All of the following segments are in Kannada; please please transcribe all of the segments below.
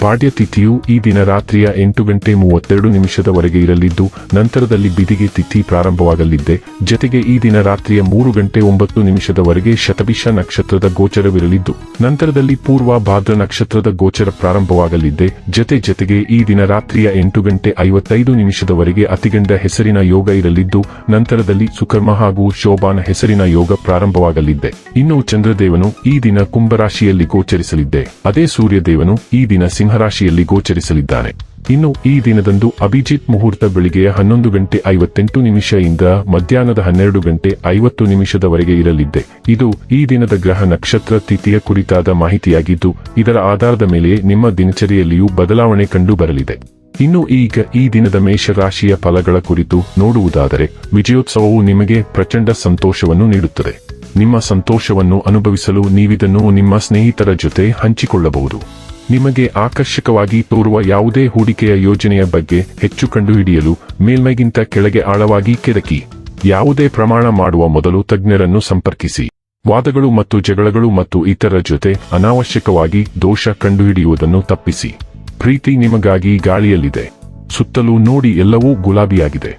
ಪಾಡ್ಯ ತಿಥಿಯು ಈ ದಿನ ರಾತ್ರಿಯ ಎಂಟು ಗಂಟೆ ಮೂವತ್ತೆರಡು ನಿಮಿಷದವರೆಗೆ ಇರಲಿದ್ದು, ನಂತರದಲ್ಲಿ ಬಿದಿಗೆ ತಿಥಿ ಪ್ರಾರಂಭವಾಗಲಿದ್ದೆ. ಜತೆಗೆ ಈ ದಿನ ರಾತ್ರಿಯ ಮೂರು ಗಂಟೆ ಒಂಬತ್ತು ನಿಮಿಷದವರೆಗೆ ಶತಭಿಷ ನಕ್ಷತ್ರದ ಗೋಚರವಿರಲಿದ್ದು, ನಂತರದಲ್ಲಿ ಪೂರ್ವ ಭಾದ್ರ ನಕ್ಷತ್ರದ ಗೋಚರ ಪ್ರಾರಂಭವಾಗಲಿದ್ದೆ. ಜತೆ ಜತೆಗೆ ಈ ದಿನ ರಾತ್ರಿಯ ಎಂಟು ಗಂಟೆ ಐವತ್ತೈದು ನಿಮಿಷದವರೆಗೆ ಅತಿಗಂಡ ಹೆಸರಿನ ಯೋಗ ಇರಲಿದ್ದು, ನಂತರದಲ್ಲಿ ಸುಕರ್ಮ ಹಾಗೂ ಶೋಭಾನ ಹೆಸರಿನ ಯೋಗ ಪ್ರಾರಂಭವಾಗಲಿದ್ದೆ. ಇನ್ನು ಚಂದ್ರದೇವನು ಈ ದಿನ ಕುಂಭರಾಶಿಯಲ್ಲಿ ಗೋಚರಿಸಲಿದ್ದೆ. ಅದೇ ಸೂರ್ಯದೇವನು ಈ ದಿನ ಸಿಂಹರಾಶಿಯಲ್ಲಿ ಗೋಚರಿಸಲಿದ್ದಾನೆ. ಇನ್ನು ಈ ದಿನದಂದು ಅಭಿಜಿತ್ ಮುಹೂರ್ತ ಬೆಳಿಗ್ಗೆ ಹನ್ನೊಂದು ಗಂಟೆ ಐವತ್ತೆಂಟು ನಿಮಿಷದಿಂದ ಮಧ್ಯಾಹ್ನದ ಹನ್ನೆರಡು ಗಂಟೆ ಐವತ್ತು ನಿಮಿಷದವರೆಗೆ ಇರಲಿದ್ದೆ. ಇದು ಈ ದಿನದ ಗ್ರಹ ನಕ್ಷತ್ರ ತಿಥಿಯ ಕುರಿತಾದ ಮಾಹಿತಿಯಾಗಿದ್ದು, ಇದರ ಆಧಾರದ ಮೇಲೆ ನಿಮ್ಮ ದಿನಚರಿಯಲ್ಲಿಯೂ ಬದಲಾವಣೆ ಕಂಡು ಬರಲಿದೆ. ಇನ್ನು ಈಗ ಈ ದಿನದ ಮೇಷರಾಶಿಯ ಫಲಗಳ ಕುರಿತು ನೋಡುವುದಾದರೆ, ವಿಜಯೋತ್ಸವವು ನಿಮಗೆ ಪ್ರಚಂಡ ಸಂತೋಷವನ್ನು ನೀಡುತ್ತದೆ. ನಿಮ್ಮ ಸಂತೋಷವನ್ನು ಅನುಭವಿಸಲು ನೀವಿದನ್ನು ನಿಮ್ಮ ಸ್ನೇಹಿತರ ಜೊತೆ ಹಂಚಿಕೊಳ್ಳಬಹುದು. ನಿಮಗೆ ಆಕರ್ಷಕವಾಗಿ ತೋರುವ ಯಾವುದೇ ಹೂಡಿಕೆಯ ಯೋಜನೆಯ ಬಗ್ಗೆ ಹೆಚ್ಚು ಕಂಡುಹಿಡಿಯಲು ಮೇಲ್ಮೈಗಿಂತ ಕೆಳಗೆ ಆಳವಾಗಿ ಕೆದಕಿ, ಯಾವುದೇ ಪ್ರಮಾಣ ಮಾಡುವ ಮೊದಲು ತಜ್ಞರನ್ನು ಸಂಪರ್ಕಿಸಿ. ವಾದಗಳು ಮತ್ತು ಜಗಳಗಳು ಮತ್ತು ಇತರ ಜೊತೆ ಅನಾವಶ್ಯಕವಾಗಿ ದೋಷ ಕಂಡುಹಿಡಿಯುವುದನ್ನು ತಪ್ಪಿಸಿ. ಪ್ರೀತಿ ನಿಮಗಾಗಿ ಗಾಳಿಯಲ್ಲಿದೆ. ಸುತ್ತಲೂ ನೋಡಿ ಎಲ್ಲವೂ ಗುಲಾಬಿಯಾಗಿದೆ.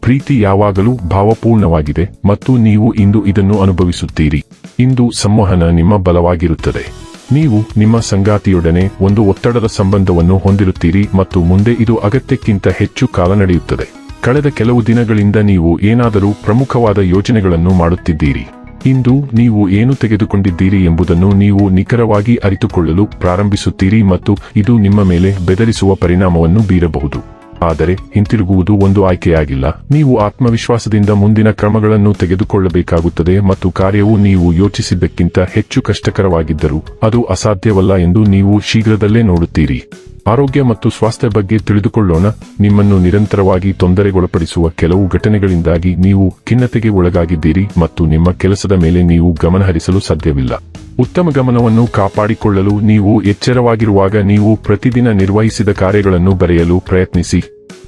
ಪ್ರೀತಿ ಯಾವಾಗಲೂ ಭಾವಪೂರ್ಣವಾಗಿದೆ ಮತ್ತು ನೀವು ಇಂದು ಇದನ್ನು ಅನುಭವಿಸುತ್ತೀರಿ. ಇಂದು ಸಂವಹನ ನಿಮ್ಮ ಬಲವಾಗಿರುತ್ತದೆ. ನೀವು ನಿಮ್ಮ ಸಂಗಾತಿಯೊಡನೆ ಒಂದು ಒತ್ತಡದ ಸಂಬಂಧವನ್ನು ಹೊಂದಿರುತ್ತೀರಿ ಮತ್ತು ಮುಂದೆ ಇದು ಅಗತ್ಯಕ್ಕಿಂತ ಹೆಚ್ಚು ಕಾಲ ನಡೆಯುತ್ತದೆ. ಕಳೆದ ಕೆಲವು ದಿನಗಳಿಂದ ನೀವು ಏನಾದರೂ ಪ್ರಮುಖವಾದ ಯೋಜನೆಗಳನ್ನು ಮಾಡುತ್ತಿದ್ದೀರಿ. ಇಂದು ನೀವು ಏನು ತೆಗೆದುಕೊಂಡಿದ್ದೀರಿ ಎಂಬುದನ್ನು ನೀವು ನಿಖರವಾಗಿ ಅರಿತುಕೊಳ್ಳಲು ಪ್ರಾರಂಭಿಸುತ್ತೀರಿ ಮತ್ತು ಇದು ನಿಮ್ಮ ಮೇಲೆ ಬೆದರಿಸುವ ಪರಿಣಾಮವನ್ನು ಬೀರಬಹುದು. ಆದರೆ ಹಿಂತಿರುಗುವುದು ಒಂದು ಆಯ್ಕೆಯಾಗಿಲ್ಲ. ನೀವು ಆತ್ಮವಿಶ್ವಾಸದಿಂದ ಮುಂದಿನ ಕ್ರಮಗಳನ್ನು ತೆಗೆದುಕೊಳ್ಳಬೇಕಾಗುತ್ತದೆ ಮತ್ತು ಕಾರ್ಯವು ನೀವು ಯೋಚಿಸಿದ್ದಕ್ಕಿಂತ ಹೆಚ್ಚು ಕಷ್ಟಕರವಾಗಿದ್ದರೂ ಅದು ಅಸಾಧ್ಯವಲ್ಲ ಎಂದು ನೀವು ಶೀಘ್ರದಲ್ಲೇ ನೋಡುತ್ತೀರಿ. ಆರೋಗ್ಯ ಮತ್ತು ಸ್ವಾಸ್ಥ್ಯ ಬಗ್ಗೆ ತಿಳಿದುಕೊಳ್ಳೋಣ. ನಿಮ್ಮನ್ನು ನಿರಂತರವಾಗಿ ತೊಂದರೆಗೊಳಪಡಿಸುವ ಕೆಲವು ಘಟನೆಗಳಿಂದಾಗಿ ನೀವು ಖಿನ್ನತೆಗೆ ಒಳಗಾಗಿದ್ದೀರಿ ಮತ್ತು ನಿಮ್ಮ ಕೆಲಸದ ಮೇಲೆ ನೀವು ಗಮನಹರಿಸಲು ಸಾಧ್ಯವಿಲ್ಲ. ಉತ್ತಮ ಗಮನವನ್ನು ಕಾಪಾಡಿಕೊಳ್ಳಲು ನೀವು ಎಚ್ಚರವಾಗಿರುವಾಗ ನೀವು ಪ್ರತಿದಿನ ನಿರ್ವಹಿಸಿದ ಕಾರ್ಯಗಳನ್ನು ಬರೆಯಲು ಪ್ರಯತ್ನಿಸಿ.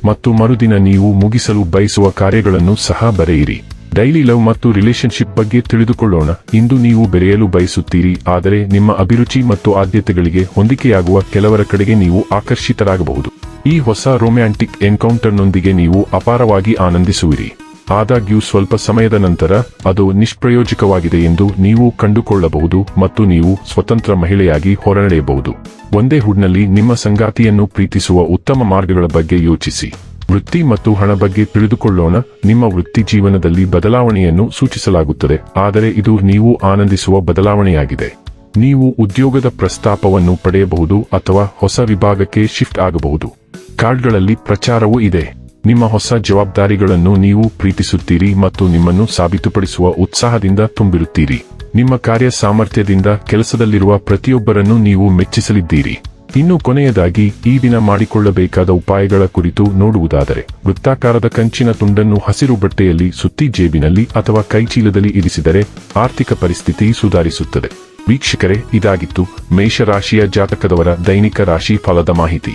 ಮತ್ತು ಮರುದಿನ ನೀವು ಮುಗಿಸಲು ಬಯಸುವ ಕಾರ್ಯಗಳನ್ನು ಸಹ ಬರೆಯಿರಿ. ಡೈಲಿ ಲವ್ ಮತ್ತು ರಿಲೇಶನ್ಶಿಪ್ ಬಗ್ಗೆ ತಿಳಿದುಕೊಳ್ಳೋಣ. ಇಂದು ನೀವು ಬೆರೆಯಲು ಬಯಸುತ್ತೀರಿ, ಆದರೆ ನಿಮ್ಮ ಅಭಿರುಚಿ ಮತ್ತು ಆದ್ಯತೆಗಳಿಗೆ ಹೊಂದಿಕೆಯಾಗುವ ಕೆಲವರ ಕಡೆಗೆ ನೀವು ಆಕರ್ಷಿತರಾಗಬಹುದು. ಈ ಹೊಸ ರೊಮ್ಯಾಂಟಿಕ್ ಎನ್ಕೌಂಟರ್ನೊಂದಿಗೆ ನೀವು ಅಪಾರವಾಗಿ ಆನಂದಿಸುವಿರಿ. ಆದಾಗ್ಯೂ ಸ್ವಲ್ಪ ಸಮಯದ ನಂತರ ಅದು ನಿಷ್ಪ್ರಯೋಜಕವಾಗಿದೆ ಎಂದು ನೀವು ಕಂಡುಕೊಳ್ಳಬಹುದು ಮತ್ತು ನೀವು ಸ್ವತಂತ್ರ ಮಹಿಳೆಯಾಗಿ ಹೊರನಡೆಯಬಹುದು. ಒಂದೇ ಹುಡ್ನಲ್ಲಿ ನಿಮ್ಮ ಸಂಗಾತಿಯನ್ನು ಪ್ರೀತಿಸುವ ಉತ್ತಮ ಮಾರ್ಗಗಳ ಬಗ್ಗೆ ಯೋಚಿಸಿ. ವೃತ್ತಿ ಮತ್ತು ಹಣ ಬಗ್ಗೆ ತಿಳಿದುಕೊಳ್ಳೋಣ. ನಿಮ್ಮ ವೃತ್ತಿ ಜೀವನದಲ್ಲಿ ಬದಲಾವಣೆಯನ್ನು ಸೂಚಿಸಲಾಗುತ್ತದೆ, ಆದರೆ ಇದು ನೀವು ಆನಂದಿಸುವ ಬದಲಾವಣೆಯಾಗಿದೆ. ನೀವು ಉದ್ಯೋಗದ ಪ್ರಸ್ತಾಪವನ್ನು ಪಡೆಯಬಹುದು ಅಥವಾ ಹೊಸ ವಿಭಾಗಕ್ಕೆ ಶಿಫ್ಟ್ ಆಗಬಹುದು. ಕಾರ್ಡ್ಗಳಲ್ಲಿ ಪ್ರಚಾರವೂ ಇದೆ. ನಿಮ್ಮ ಹೊಸ ಜವಾಬ್ದಾರಿಗಳನ್ನು ನೀವು ಪ್ರೀತಿಸುತ್ತೀರಿ ಮತ್ತು ನಿಮ್ಮನ್ನು ಸಾಬೀತುಪಡಿಸುವ ಉತ್ಸಾಹದಿಂದ ತುಂಬಿರುತ್ತೀರಿ. ನಿಮ್ಮ ಕಾರ್ಯ ಸಾಮರ್ಥ್ಯದಿಂದ ಕೆಲಸದಲ್ಲಿರುವ ಪ್ರತಿಯೊಬ್ಬರನ್ನು ನೀವು ಮೆಚ್ಚಿಸಲಿದ್ದೀರಿ. ಇನ್ನು ಕೊನೆಯದಾಗಿ, ಈ ದಿನ ಮಾಡಿಕೊಳ್ಳಬೇಕಾದ ಉಪಾಯಗಳ ಕುರಿತು ನೋಡುವುದಾದರೆ, ವೃತ್ತಾಕಾರದ ಕಂಚಿನ ತುಂಡನ್ನು ಹಸಿರು ಬಟ್ಟೆಯಲ್ಲಿ ಸುತ್ತಿ ಜೇಬಿನಲ್ಲಿ ಅಥವಾ ಕೈಚೀಲದಲ್ಲಿ ಇರಿಸಿದರೆ ಆರ್ಥಿಕ ಪರಿಸ್ಥಿತಿ ಸುಧಾರಿಸುತ್ತದೆ. ವೀಕ್ಷಕರೇ, ಇದಾಗಿತ್ತು ಮೇಷರಾಶಿಯ ಜಾತಕದವರ ದೈನಿಕ ರಾಶಿ ಫಲದ ಮಾಹಿತಿ.